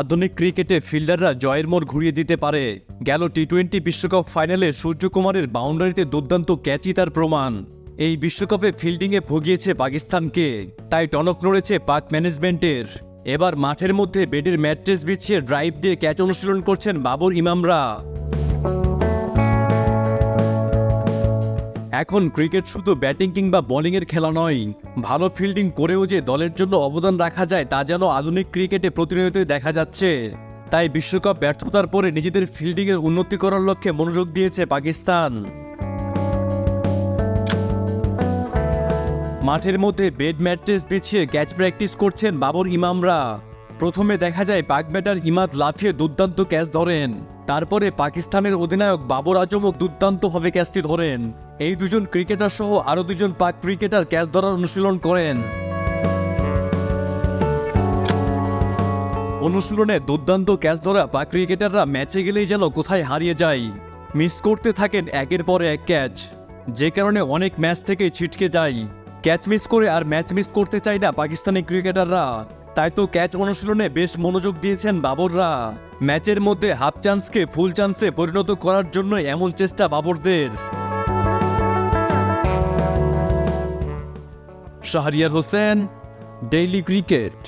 আধুনিক ক্রিকেটে ফিল্ডাররা জয়ের মোড় ঘুরিয়ে দিতে পারে। গেল টি টোয়েন্টি বিশ্বকাপ ফাইনালে সূর্যকুমারের বাউন্ডারিতে দুর্দান্ত ক্যাচই তার প্রমাণ। এই বিশ্বকাপে ফিল্ডিংয়ে ভুগিয়েছে পাকিস্তানকে, তাই টনক নড়েছে পাক ম্যানেজমেন্টের। এবার মাঠের মধ্যে বেডের ম্যাট্রেস বিছিয়ে ড্রাইভ দিয়ে ক্যাচ অনুশীলন করছেন বাবর ইমামরা। এখন ক্রিকেট শুধু ব্যাটিং কিংবা বোলিংয়ের খেলা নয়, ভালো ফিল্ডিং করেও যে দলের জন্য অবদান রাখা যায় তা যেন আধুনিক ক্রিকেটে প্রতিনিয়তই দেখা যাচ্ছে। তাই বিশ্বকাপ ব্যর্থতার পরে নিজেদের ফিল্ডিংয়ের উন্নতি করার লক্ষ্যে মনোযোগ দিয়েছে পাকিস্তান। মাঠের মধ্যে বেড ম্যাট্রেস বিছিয়ে ক্যাচ প্র্যাকটিস করছেন বাবর ইমামরা। প্রথমে দেখা যায় পাক ব্যাটার ইমাদ লাফিয়ে দুর্দান্ত ক্যাচ ধরেন। তারপরে পাকিস্তানের অধিনায়ক বাবর আজমও দুর্দান্তভাবে ক্যাচটি ধরেন। এই দুজন ক্রিকেটার সহ আরও দুজন পাক ক্রিকেটার ক্যাচ ধরার অনুশীলন করেন। অনুশীলনে দুর্দান্ত ক্যাচ ধরা পাক ক্রিকেটাররা ম্যাচে গেলেই যেন কোথায় হারিয়ে যায়। মিস করতে থাকেন একের পর এক ক্যাচ। যে কারণে অনেক ম্যাচ থেকে ছিটকে যায়। ক্যাচ মিস করে আর ম্যাচ মিস করতে চায় না পাকিস্তানি ক্রিকেটাররা। তাই তো ক্যাচ অনুশীলনে বেশ মনোযোগ দিয়েছেন বাবররা। ম্যাচের মধ্যে হাফ চান্সকে ফুল চান্সে পরিণত করার জন্য এমন চেষ্টা বাবরদের। Shahriar Hossain, daily cricket.